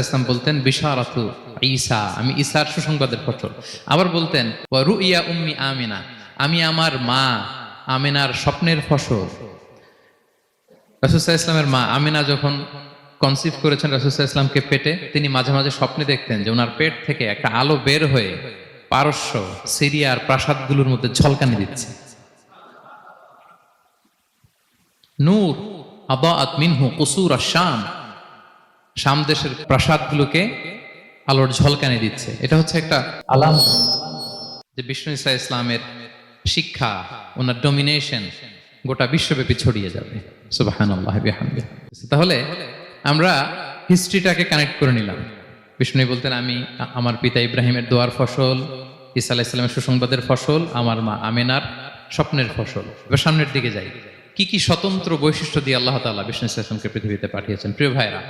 ইসলাম বলতেন ঈসা। আমি ঈসার সুসংবাদের আবার বলতেন রু ইয়া উম্মি আমিনা। আমি আমার মা আমিনার স্বপ্নের ফসল। ইসলামের মা আমিনা যখন কনসিভ করেছেন ইসলামকে পেটে, তিনি মাঝে মাঝে স্বপ্নে দেখতেন যে ওনার পেট থেকে একটা আলো বের হয়ে পারস্য সিরিয়ার প্রাসাদগুলোর মধ্যে ঝলকানি দিচ্ছে। নূর আবাআত মিনহু কুসুর শাম শাম দেশের প্রাসাদগুলোকে আলোর ঝলকানি দিচ্ছে। এটা হচ্ছে একটা আলাম যে বিষ্ণু ইসা ইসলামের শিক্ষা, ওনার ডমিনেশন গোটা বিশ্বব্যাপী ছড়িয়ে যাবে। তাহলে আমরা হিস্ট্রিটাকে কানেক্ট করে নিলাম। বিষ্ণু বলতেন, আমি, আমার পিতা ইব্রাহিমের দোয়ার ফসল ইসা আলাহ ইসলামের সুসংবাদের ফসল, আমার মা আমেনার স্বপ্নের ফসল। এবার সামনের দিকে যাই। কি কি স্বতন্ত্র বৈশিষ্ট্য দিয়ে আল্লাহ তাআলা বিষ্ণু ইসলামকে পৃথিবীতে পাঠিয়েছেন? প্রিয় ভাইরা